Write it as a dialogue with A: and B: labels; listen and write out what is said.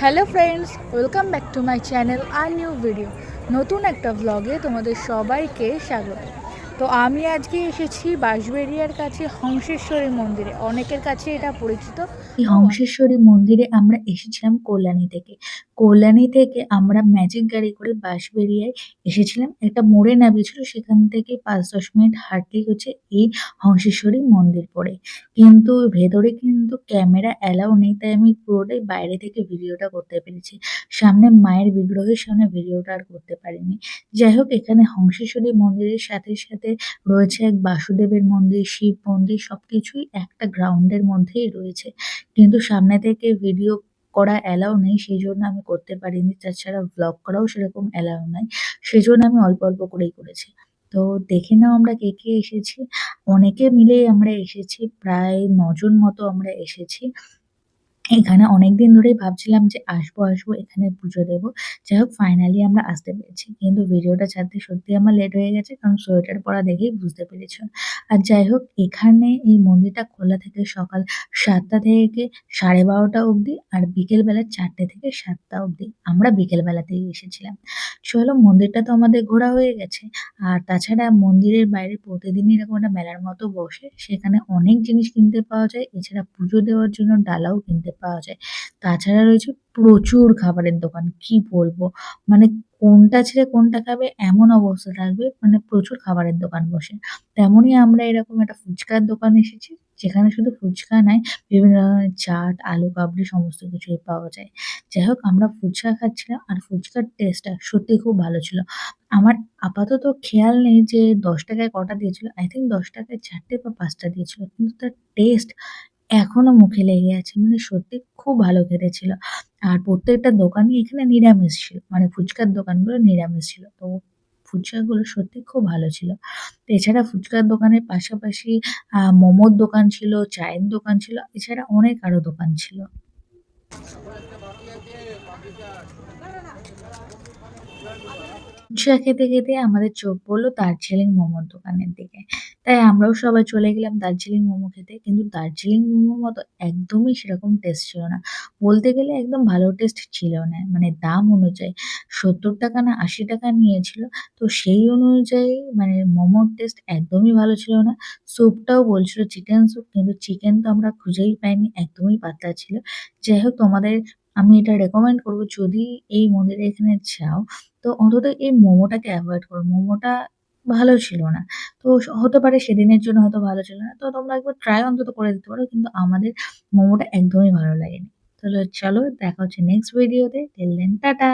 A: Hello friends welcome back to my channel R new video নতুন একটা ভ্লগে তোমাদের সবাইকে স্বাগত। তো আমি আজকে এসেছি বাঁশবেরিয়ার কাছে হংসেশ্বরী মন্দিরে। অনেকের কাছে এটা পরিচিত।
B: এই হংসেশ্বরী মন্দিরে আমরা এসেছিলাম কল্যাণী থেকে। কল্যাণী থেকে আমরা ম্যাজিক গাড়ি করে বাঁশবেরিয়ায় এসেছিলাম। একটা মোড়ে নামিয়েছিল, সেখান থেকে পাঁচ দশ মিনিট হাঁটলেই হচ্ছে এই হংসেশ্বরী মন্দির পড়ে। কিন্তু ভেতরে কিন্তু ক্যামেরা অ্যালাউ নেই, তাই আমি পুরোটাই বাইরে থেকে ভিডিওটা করতে পেরেছি। সামনে মায়ের বিগ্রহের সামনে ভিডিওটা আর করতে পারিনি। যাই হোক, এখানে হংসেশ্বরী মন্দিরের সাথে সাথে রয়েছে এক বাসুদেবের মন্দির, শিব মন্দির, সবকিছুই একটা গ্রাউন্ড -এর মধ্যেই রয়েছে। কিন্তু সামনে থেকে ভিডিও করা অ্যালাউ নেই সেই জন্য আমি করতে পারিনি। তাছাড়া ব্লগ করাও সেরকম অ্যালাউ নাই সেই জন্য আমি অল্প অল্প করেই করেছি। তো দেখে নাও আমরা কে কে এসেছি। অনেকে মিলেই আমরা এসেছি, প্রায় নজন মতো আমরা এসেছি। এখানে অনেকদিন ধরেই ভাবছিলাম যে আসব আসব, এখানে পুজো দেবো। যাই হোক ফাইনালি আমরা আসতে পেরেছি। কিন্তু ভিডিওটা ছাড়তে সত্যি আমার লেট হয়ে গেছে, কারণ সোয়েটার পরা দেখেই বুঝতে পেরেছ। আর যাই হোক, এখানে এই মন্দিরটা খোলা থাকে সকাল সাতটা থেকে সাড়ে বারোটা অবধি আর বিকেলবেলা চারটে থেকে সাতটা অবধি। আমরা বিকেলবেলাতেই এসেছিলাম। চলো, মন্দিরটা তো আমাদের ঘোরা হয়ে গেছে। আর তাছাড়া মন্দিরের বাইরে প্রতিদিনই এরকম একটা মেলার মতো বসে। সেখানে অনেক জিনিস কিনতে পাওয়া যায়। এছাড়া পুজো দেওয়ার জন্য ডালাও কিনতে পাওয়া যায়। তাছাড়া রয়েছে প্রচুর খাবারের দোকান, কি বলব? মানে কোনটা ছেড়ে কোনটা খাবে এমন অবস্থা থাকবে মানে প্রচুর খাবারের দোকান বসে। তেমনই আমরা এরকম একটা ফুচকার দোকান এসেছি, যেখানে শুধু ফুচকা নয়, বিভিন্ন ধরনের চাট, আলু, কাবলি সমস্ত কিছুই পাওয়া যায়। যাই হোক, আমরা ফুচকা খাচ্ছিলাম আর ফুচকার টেস্টটা সত্যি খুব ভালো ছিল। আমার আপাতত খেয়াল নেই যে দশ টাকায় কটা দিয়েছিল আই থিঙ্ক দশ টাকায় চারটে বা পাঁচটা দিয়েছিল, কিন্তু তার টেস্ট এখনও মুখে লেগে আছে। মানে সত্যি খুব ভালো খেতে ছিল আর প্রত্যেকটা দোকানই এখানে নিরামিষ ছিল। মানে ফুচকার দোকানগুলো নিরামিষ ছিল। তো ফুচকাগুলো সত্যি খুব ভালো ছিল। এছাড়া ফুচকার দোকানের পাশাপাশি মোমোর দোকান ছিল, চায়ের দোকান ছিল, এছাড়া অনেক আরও দোকান ছিল। ফুচকা খেতে খেতে আমাদের চোখ পড়ল দার্জিলিং মোমোর দোকানের দিকে। তাই আমরাও সবাই চলে গেলাম দার্জিলিং মোমো খেতে, কিন্তু দার্জিলিং মোমোর মতো একদমই সেরকম টেস্ট ছিল না। বলতে গেলে একদম ভালো টেস্ট ছিল না মানে দাম অনুযায়ী সত্তর টাকা না আশি টাকা নিয়েছিল, তো সেই অনুযায়ী মানে মোমোর টেস্ট একদমই ভালো ছিল না। স্যুপটাও বলছিল চিকেন স্যুপ কিন্তু চিকেন তো আমরা খুঁজেই পাইনি, একদমই পাতলা ছিল। যাই হোক, তোমাদের আমি এটা রেকমেন্ড করব যদি এই মন্দিরে এখানে যাও তো অন্তত এই মোমোটাকে অ্যাভয়েড করো মোমোটা ভালো ছিল না তো হতে পারে সেদিনের জন্য হয়তো ভালো ছিল না। তো তোমরা একবার ট্রাই অন্তত করে দিতে পারো। কিন্তু আমাদের মোমোটা একদমই ভালো লাগেনি। তাহলে চলো, দেখা হচ্ছে নেক্সট ভিডিওতে। Till tata.